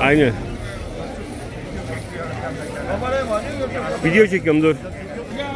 Aynen. Video çekiyorum dur. Ya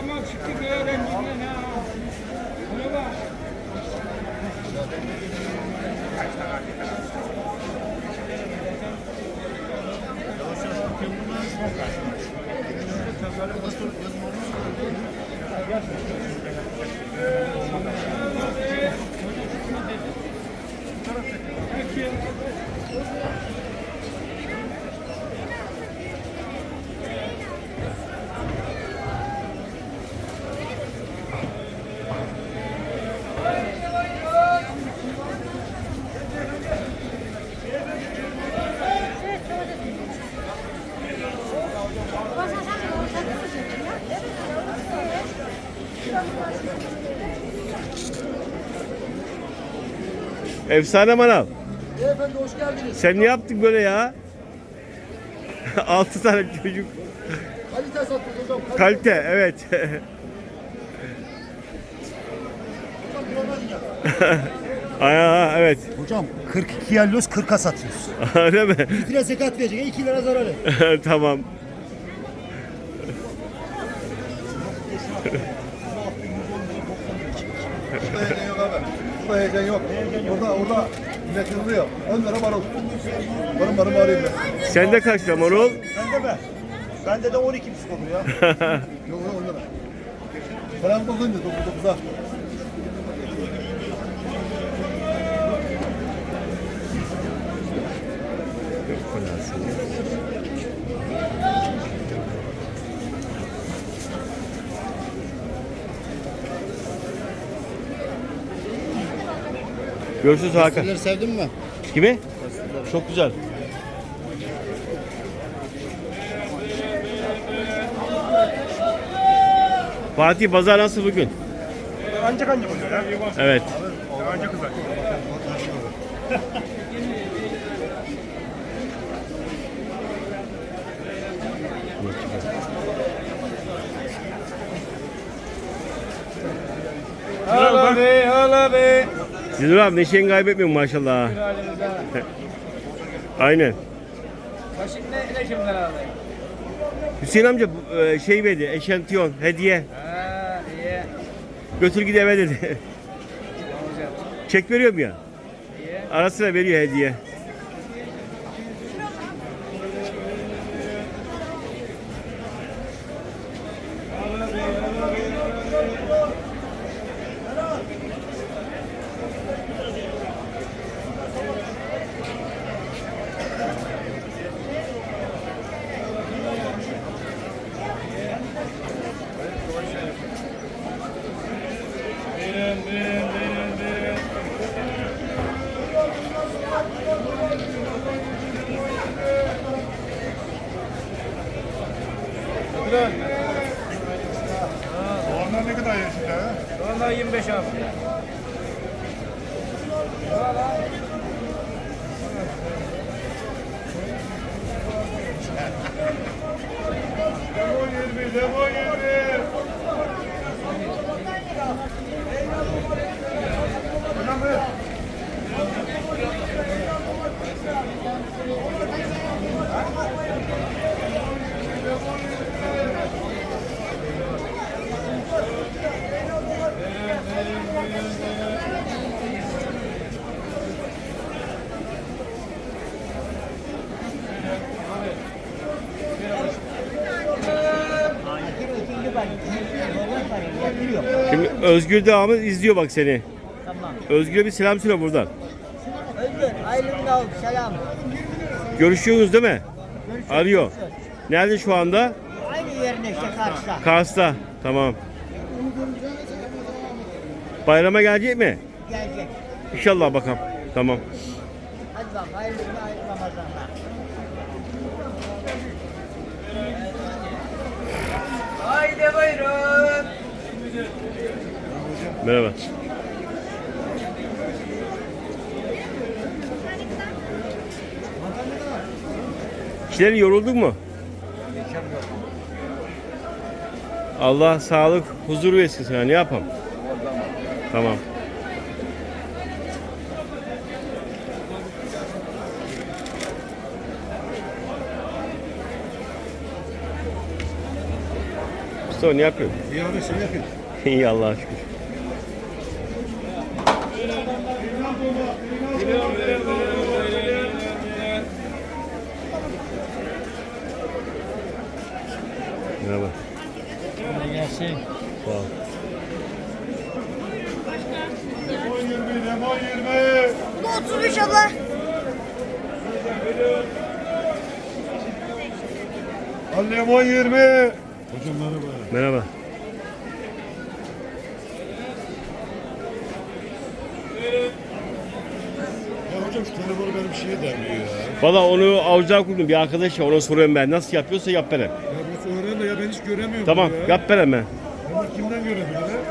Efsane manav. Beyefendi hoş geldiniz. Sen ne yaptın böyle ya? 6 tane çocuk. Kalite satıyoruz hocam. Kalite evet. Aya evet. Hocam 42 yalloz 40'a satıyoruz. Öyle mi? 2 lira zekat verecek. 2 lira zararı. tamam. Burada heyecan yok. Orada orada millet yılıyor. 10 lira marul. Barın barın bağırayım ben. Sende kaç lira marul? Bende mi? Bende de 12 buçuk oluyor. Yok yok 10 lira. Selam dokuzuncu, dokuz dokuza. Görüşürüz Hakan. sevdin mi? Kimi? Çok güzel. Fatih pazar nasıl bugün? Ancak ancak oluyor ya. Evet. Ancak güzel. Hala be, hala be. Zinur abi neşeni kaybetmiyorsun maşallah. Aynen. Başım ne, ne kimden aldı? Hüseyin amca e, şey verdi, eşantiyon, hediye. Ha, iyi. Götür git eve dedi. Çek veriyorum ya. İyi. Ara sıra veriyor hediye. Onlar ne kadar yaşında? Vallahi 25 abi. Lemon 20, lemon Özgür devamı izliyor bak seni. Tamam. Özgür'e bir selam söyle buradan. Özgür, ayrımda ol. Selam. Görüşüyorsunuz değil mi? Arıyor. Nerede şu anda? Aynı yerine işte karşıda. Kars'ta. Tamam. Bayrama gelecek mi? Gelecek. İnşallah bakalım. Tamam. Hadi bak hayırlı hayırlı Ramazanlar. Haydi buyurun. Merhaba. İşlerin yorulduk mu? Allah sağlık, huzur versin sana. Ne yapam? Tamam. Mustafa ne yapıyorsun? İyi abi sen yapıyorsun. İyi Allah'a şükür. Merhaba. Gelsin. Sağ ol. Lemon 20, lemon 20. Bu 33 abla. Al lemon 20. Merhaba. Ya hocam şu telefonu benim şeye derliyor ya. Valla onu avcıya kurdum bir arkadaş ya ona soruyorum ben. Nasıl yapıyorsa yap bana. Ya bu öğren de ya ben hiç göremiyorum. Tamam ya. yap bana ben. Ama kimden görebilirim?